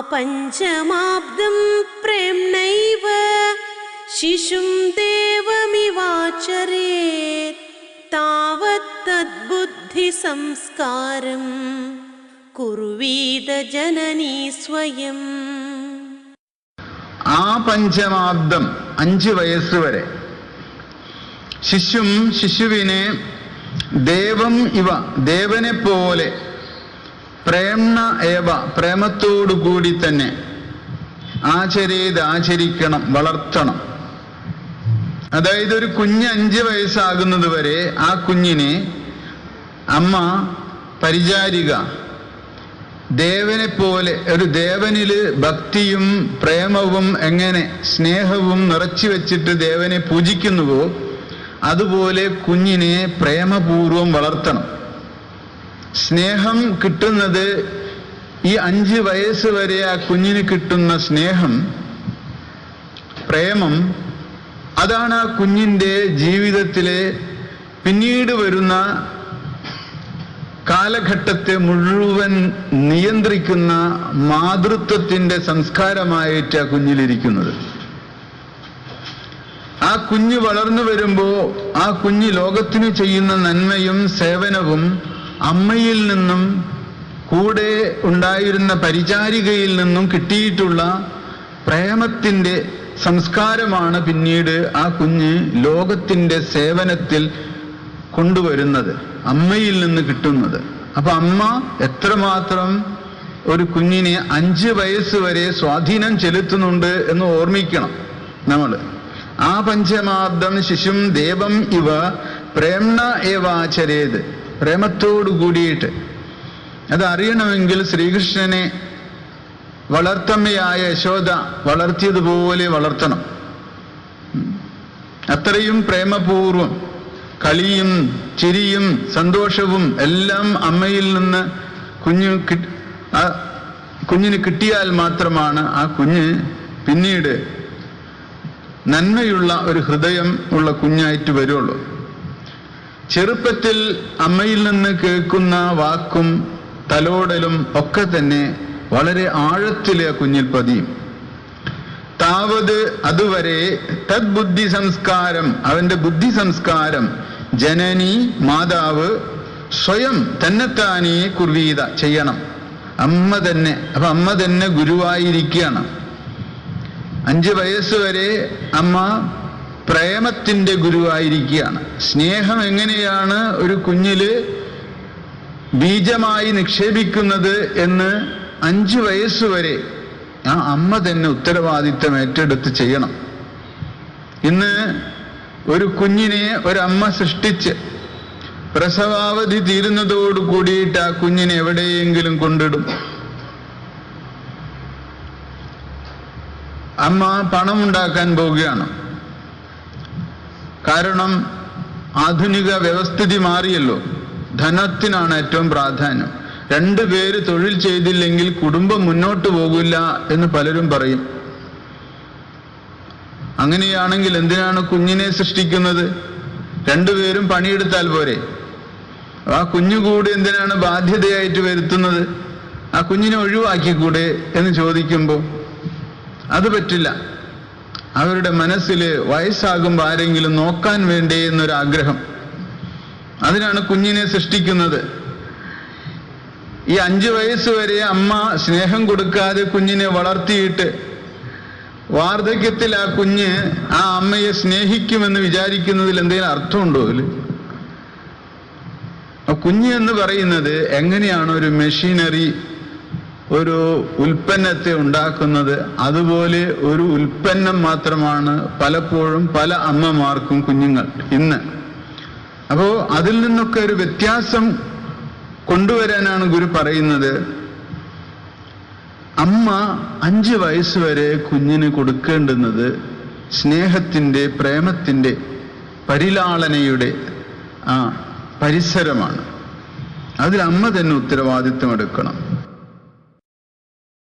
പഞ്ചമാബ്ദം പ്രേംണൈവ ശിശും ദേവമിവാചരേ. താവത്തദ്ബുദ്ധി സംസ്കാരം കുർവീത ജനനീ സ്വയം. ആ പഞ്ചമാബ്ദം അഞ്ച് വയസ്സ് വരെ. ശിശും ശിശുവിനെ ദേവം ഇവ ദേവനെ പോലെ പ്രേംണ ഏവ പ്രേമത്തോടുകൂടി തന്നെ ആചരേത് ആചരിക്കണം വളർത്തണം. അതായത് ഒരു കുഞ്ഞ് അഞ്ച് വയസ്സാകുന്നത് വരെ ആ കുഞ്ഞിനെ അമ്മ പരിചാരിക ദേവനെ പോലെ ഒരു ദേവനിൽ ഭക്തിയും പ്രേമവും എങ്ങനെ സ്നേഹവും നിറച്ചു വെച്ചിട്ട് ദേവനെ പൂജിക്കുന്നുവോ അതുപോലെ കുഞ്ഞിനെ പ്രേമപൂർവം വളർത്തണം. സ്നേഹം കിട്ടുന്നത് ഈ അഞ്ച് വയസ്സ് വരെ ആ കുഞ്ഞിന് കിട്ടുന്ന സ്നേഹം പ്രേമം അതാണ് ആ കുഞ്ഞിന്റെ ജീവിതത്തിലെ പിന്നീട് വരുന്ന കാലഘട്ടത്തെ മുഴുവൻ നിയന്ത്രിക്കുന്ന മാതൃത്വത്തിന്റെ സംസ്കാരമായിട്ട് ആ കുഞ്ഞിലിരിക്കുന്നത്. ആ കുഞ്ഞ് വളർന്നു വരുമ്പോൾ ആ കുഞ്ഞ് ലോകത്തിന് ചെയ്യുന്ന നന്മയും സേവനവും അമ്മയിൽ നിന്നും കൂടെ ഉണ്ടായിരുന്ന പരിചാരികയിൽ നിന്നും കിട്ടിയിട്ടുള്ള പ്രേമത്തിന്റെ സംസ്കാരമാണ് പിന്നീട് ആ കുഞ്ഞ് ലോകത്തിന്റെ സേവനത്തിൽ കൊണ്ടുവരുന്നത് അമ്മയിൽ നിന്ന് കിട്ടുന്നത്. അപ്പൊ അമ്മ എത്രമാത്രം ഒരു കുഞ്ഞിനെ അഞ്ച് വയസ്സ് വരെ സ്വാധീനം ചെലുത്തുന്നുണ്ട് എന്ന് ഓർമ്മിക്കണം നമ്മൾ ആ പഞ്ചമാബ്ദം ശിശും ദേവം ഇവ പ്രേംണ ഏവാചരേത്. പ്രേമത്തോടു കൂടിയിട്ട്. അതറിയണമെങ്കിൽ ശ്രീകൃഷ്ണനെ വളർത്തമ്മയായ യശോദ വളർത്തിയതുപോലെ വളർത്തണം. അത്രയും പ്രേമപൂർവം കളിയും ചിരിയും സന്തോഷവും എല്ലാം അമ്മയിൽ നിന്ന് കുഞ്ഞു ആ കുഞ്ഞിന് കിട്ടിയാൽ മാത്രമാണ് ആ കുഞ്ഞ് പിന്നീട് നന്മയുള്ള ഒരു ഹൃദയം ഉള്ള കുഞ്ഞായിട്ട് വരുള്ളൂ. ചെറുപ്പത്തിൽ അമ്മയിൽ നിന്ന് കേൾക്കുന്ന വാക്കും തലോടലും ഒക്കെ തന്നെ വളരെ ആഴത്തിൽ കുഞ്ഞിൽ പതിയും. താവത് അതുവരെ തദ്ബുദ്ധി സംസ്കാരം അവന്റെ ബുദ്ധി സംസ്കാരം ജനനി മാതാവ് സ്വയം തന്നെത്താനേ കുർവീത ചെയ്യണം. അമ്മ തന്നെ അപ്പൊ അമ്മ തന്നെ ഗുരുവായിരിക്കുകയാണ്. അഞ്ച് വയസ്സ് വരെ അമ്മ പ്രേമത്തിന്റെ ഗുരുവായിരിക്കുകയാണ്. സ്നേഹം എങ്ങനെയാണ് ഒരു കുഞ്ഞിൽ ബീജമായി നിക്ഷേപിക്കുന്നത് എന്ന് അഞ്ച് വയസ്സ് വരെ ആ അമ്മ തന്നെ ഉത്തരവാദിത്തം ഏറ്റെടുത്ത് ചെയ്യണം. ഇന്ന് ഒരു കുഞ്ഞിനെ ഒരമ്മ സൃഷ്ടിച്ച് പ്രസവാവധി തീരുന്നതോട് കൂടിയിട്ട് ആ കുഞ്ഞിനെ എവിടെയെങ്കിലും കൊണ്ടിടും. അമ്മ പണം ഉണ്ടാക്കാൻ പോവുകയാണ്. കാരണം ആധുനിക വ്യവസ്ഥിതി മാറിയല്ലോ. ധനത്തിനാണ് ഏറ്റവും പ്രാധാന്യം. രണ്ടു പേര് തൊഴിൽ ചെയ്തില്ലെങ്കിൽ കുടുംബം മുന്നോട്ട് പോകില്ല എന്ന് പലരും പറയും. അങ്ങനെയാണെങ്കിൽ എന്തിനാണ് കുഞ്ഞിനെ സൃഷ്ടിക്കുന്നത്? രണ്ടുപേരും പണിയെടുത്താൽ പോരെ. ആ കുഞ്ഞു കൂടി എന്തിനാണ് ബാധ്യതയായിട്ട് വരുത്തുന്നത്? ആ കുഞ്ഞിനെ ഒഴിവാക്കിക്കൂടെ എന്ന് ചോദിക്കുമ്പോൾ അത് പറ്റില്ല. അവരുടെ മനസ്സിൽ വയസ്സാകുമ്പോൾ ആരെങ്കിലും നോക്കാൻ വേണ്ടേ എന്നൊരാഗ്രഹം. അതിനാണ് കുഞ്ഞിനെ സൃഷ്ടിക്കുന്നത്. ഈ അഞ്ചു വയസ്സ് വരെ അമ്മ സ്നേഹം കൊടുക്കാതെ കുഞ്ഞിനെ വളർത്തിയിട്ട് വാർദ്ധക്യത്തിൽ ആ കുഞ്ഞ് ആ അമ്മയെ സ്നേഹിക്കുമെന്ന് വിചാരിക്കുന്നതിൽ എന്തെങ്കിലും അർത്ഥമുണ്ടോ അതിൽ കുഞ്ഞ് എന്ന് പറയുന്നത് എങ്ങനെയാണ് ഒരു മെഷീനറി ഒരു ഉൽപ്പന്നത്തെ ഉണ്ടാക്കുന്നത് അതുപോലെ ഒരു ഉൽപ്പന്നം മാത്രമാണ് പലപ്പോഴും പല അമ്മമാർക്കും കുഞ്ഞുങ്ങൾ ഇന്ന്. അപ്പോ അതിൽ നിന്നൊക്കെ ഒരു വ്യത്യാസം കൊണ്ടുവരാനാണ് ഗുരു പറയുന്നത്. അമ്മ അഞ്ച് വയസ്സ് വരെ കുഞ്ഞിന് കൊടുക്കേണ്ടുന്നത് സ്നേഹത്തിന്റെ പ്രേമത്തിന്റെ പരിലാളനയുടെ ആ പരിസരമാണ്. അതിൽ അമ്മ തന്നെ ഉത്തരവാദിത്വം എടുക്കണം.